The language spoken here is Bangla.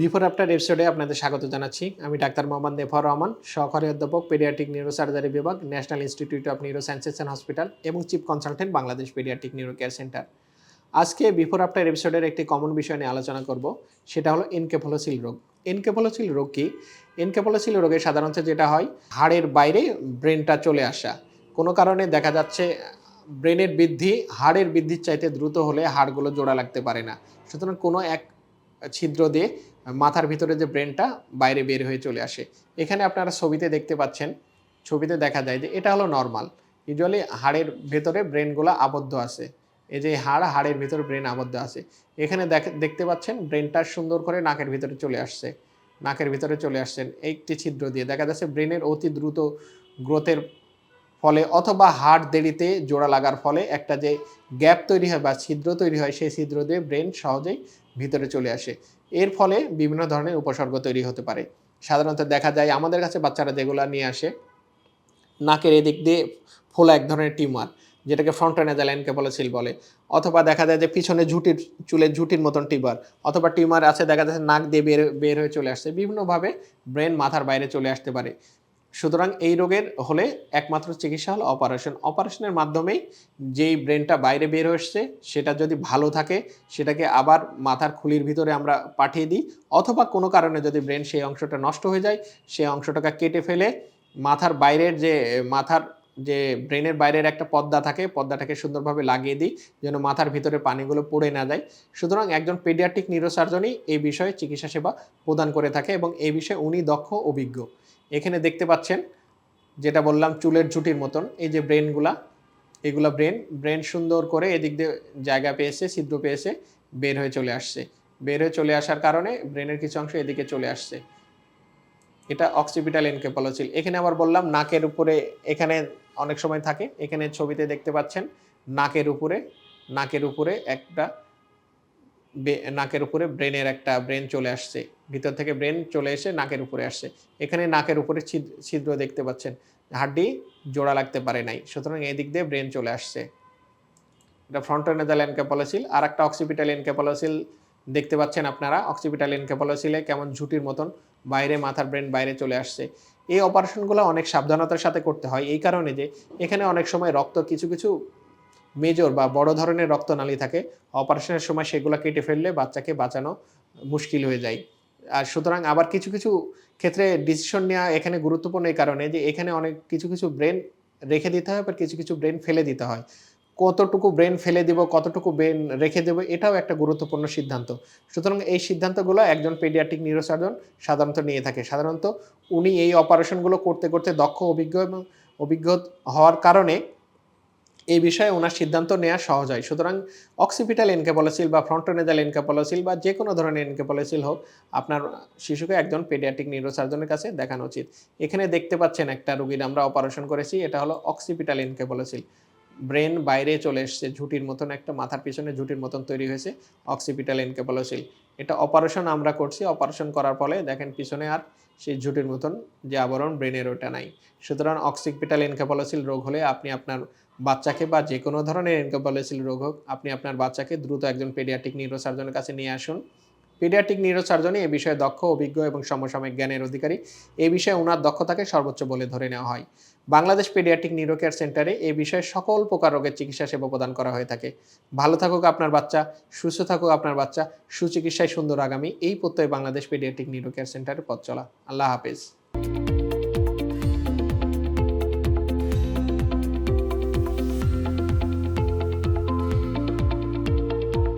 বিফোর আফটার এপিসোডে আপনাদের স্বাগত জানাচ্ছি। আমি ডাক্তার মোহাম্মদ নেফর রহমান, সহকারী অধ্যাপক পেডিয়াট্রিক নিউরোসার্জারি বিভাগ National Institute of Neuro Sciences and Hospital এবং chief consultant Bangladesh Paediatric Neuro Care Centre আজকে বিফোর আফটার এপিসোডের একটি কমন বিষয় নিয়ে আলোচনা করব, সেটা হলো এনকেফলোসিল রোগ। এনকেফলোসিল রোগ কি? এনকেফলোসিল রোগে সাধারণত যেটা হয়, হাড়ের বাইরে ব্রেনটা চলে আসা। কোনো কারণে দেখা যাচ্ছে ব্রেনের বৃদ্ধি হাড়ের বৃদ্ধির চাইতে দ্রুত হলে হাড়গুলো জোড়া লাগতে পারে না। সুতরাং কোনো এক ছিদ্র দিয়ে মাথার ভিতরে যে ব্রেনটা বাইরে বের হয়ে চলে আসে। এখানে আপনারা ছবিতে দেখতে পাচ্ছেন, ছবিতে দেখা যায় যে এটা হলো নর্মাল ইউজুয়ালি হাড়ের ভেতরে ব্রেনগুলো আবদ্ধ আছে। এই যে হাড়, হাড়ের ভিতরে ব্রেন আবদ্ধ আছে। এখানে দেখ- দেখতে পাচ্ছেন ব্রেনটা সুন্দর করে নাকের ভিতরে চলে আসছে। নাকের ভিতরে চলে আসছেন একটি ছিদ্র দিয়ে। দেখা যাচ্ছে ব্রেনের অতি দ্রুত গ্রোথের ফলে অথবা হাড় দেরিতে জোড়া লাগার ফলে একটা যে গ্যাপ তৈরি হয় বা ছিদ্র তৈরি হয়, সেই ছিদ্র দিয়ে ব্রেন সহজেই ভিতরে চলে আসে। এর ফলে বিভিন্ন ধরনের উপসর্গ তৈরি হতে পারে। সাধারণত দেখা যায় আমাদের কাছে বাচ্চারা যেগুলো নিয়ে আসে, নাকের এদিক দিয়ে ফোলা এক ধরনের টিউমার, যেটাকে ফ্রন্টানেজাল এনকেপলোসিল বলে, অথবা দেখা যায় যে পিছনে ঝুটির চুলের ঝুটির মতন টিউমার, অথবা টিউমার আছে দেখা যাচ্ছে নাক দিয়ে বের বের হয়ে চলে আসছে। বিভিন্নভাবে ব্রেন মাথার বাইরে চলে আসতে পারে। সুতরাং এই রোগের হলে একমাত্র চিকিৎসা হলো অপারেশন। অপারেশনের মাধ্যমেই যেই ব্রেনটা বাইরে বের হচ্ছে সেটা যদি ভালো থাকে, সেটাকে আবার মাথার খুলির ভিতরে আমরা পাঠিয়ে দিই। অথবা কোনো কারণে যদি ব্রেন সেই অংশটা নষ্ট হয়ে যায়, সেই অংশটাকে কেটে ফেলে মাথার বাইরের যে, মাথার যে ব্রেনের বাইরের একটা পদ্মা থাকে পর্দাটাকে সুন্দরভাবে লাগিয়ে দিই, যেন মাথার ভিতরে পানিগুলো পড়ে না যায়। সুতরাং একজন পেডিয়াট্রিক নিউরোসার্জনই এই বিষয়ে চিকিৎসা সেবা প্রদান করে থাকে এবং এই বিষয়ে উনি দক্ষ অভিজ্ঞ। এখানে দেখতে পাচ্ছেন, যেটা বললাম চুলের ঝুটির মতন, এই যে ব্রেনগুলা, এগুলা ব্রেন ব্রেন সুন্দর করে এদিক দিয়ে জায়গা পেয়েছে, ছিদ্র পেয়েছে, বের হয়ে চলে আসছে। বের হয়ে চলে আসার কারণে ব্রেনের কিছু অংশ এদিকে চলে আসছে। এটা অক্সিপিটাল এনকেপলোসিল এখানে আবার বললাম, নাকের উপরে এখানে অনেক সময় থাকে, এখানে ছবিতে দেখতে পাচ্ছেন, নাকের উপরে নাকের উপরে একটা নাকের উপরে ব্রেনের একটা ব্রেন চলে আসছে। ভিতর থেকে ব্রেন চলে এসে নাকের উপরে আসছে। এখানে নাকের উপরে ছিদ- ছিদ্র দেখতে পাচ্ছেন। হাড্ডি জোড়া লাগতে পারে নাই। সুতরাং এই দিক দিয়ে ব্রেন চলে আসছে। এটা ফ্রন্টোনেজাল এনকেপলোসিল আর একটা অক্সিপিটাল এনকেপলোসিল দেখতে পাচ্ছেন আপনারা। অক্সিপিটাল এনকেপলোসিলে কেমন ঝুটির মতন বাইরে মাথার ব্রেন বাইরে চলে আসছে। এই অপারেশনগুলো অনেক সাবধানতার সাথে করতে হয়। এই কারণে যে এখানে অনেক সময় রক্ত কিছু কিছু মেজর বা বড় ধরনের রক্তনালী থাকে, অপারেশনের সময় সেগুলো কেটে ফেললে বাচ্চাকে বাঁচানো মুশকিল হয়ে যায়। আর সুতরাং আবার কিছু কিছু ক্ষেত্রে ডিসিশন নেওয়া এখানে গুরুত্বপূর্ণ এই কারণে যে এখানে অনেক কিছু কিছু ব্রেন রেখে দিতে হয়, আবার কিছু কিছু ব্রেন ফেলে দিতে হয়। কতটুকু ব্রেন ফেলে দিব, কতটুকু ব্রেন রেখে দেবো, এটাও একটা গুরুত্বপূর্ণ সিদ্ধান্ত। সুতরাং এই সিদ্ধান্তগুলো একজন পেডিয়াট্রিক নিউরোসার্জন সাধারণত নিয়ে থাকে। সাধারণত উনি এই অপারেশনগুলো করতে করতে দক্ষ, অভিজ্ঞ এবং অভিজ্ঞ হওয়ার কারণে এই বিষয়ে ওনার সিদ্ধান্ত নেওয়া সহজ হয়। সুতরাং অক্সিপিটাল এনকেপলোসিল বা ফ্রন্টোনেজাল এনকেপলোসিল বা যে কোনো ধরনের এনকেপলোসিল হোক, আপনার শিশুকে একজন পেডিয়াটিক নিউরোসার্জনের কাছে দেখানো উচিত। এখানে দেখতে পাচ্ছেন একটা রুগীর আমরা অপারেশন করেছি, এটা হলো অক্সিপিটাল এনকেপলোসিল। ব্রেন বাইরে চলে এসছে, ঝুঁটির মতন একটা মাথার পিছনে ঝুটির মতন তৈরি হয়েছে অক্সিপিটাল এনকেপলোসিল। এটা অপারেশন আমরা করছি, অপারেশন করার ফলে দেখেন পিছনে আর সেই ঝুটির মতন যে আবরণ ব্রেনের ওটা নাই। সুতরাং অক্সিপিটাল এনকেপলোসিল রোগ হলে আপনি আপনার বাচ্চাকে বা যে কোনো ধরনের এনকেপলোসিল রোগ হোক, আপনি আপনার বাচ্চাকে দ্রুত একজন পেডিয়াট্রিক নিউরোসার্জনের কাছে নিয়ে আসুন। পেডিয়াট্রিক নিউরোসার্জনই এ বিষয়ে দক্ষ, অভিজ্ঞ এবং সমসাময়িক জ্ঞানের অধিকারী। এ বিষয়ে ওনার দক্ষতাকে সর্বোচ্চ বলে ধরে নেওয়া হয়। বাংলাদেশ পেডিয়াট্রিক নিউরো কেয়ার সেন্টারে এ বিষয়ে সকল প্রকার রোগের চিকিৎসা সেবা প্রদান করা হয়ে থাকে। ভালো থাকুক আপনার বাচ্চা, সুস্থ থাকুক আপনার বাচ্চা, সুচিকিৎসায় সুন্দর আগামী। এই প্রত্যয় বাংলাদেশ পেডিয়াট্রিক নিউরো কেয়ার সেন্টারে পথ চলা। আল্লাহ হাফেজ।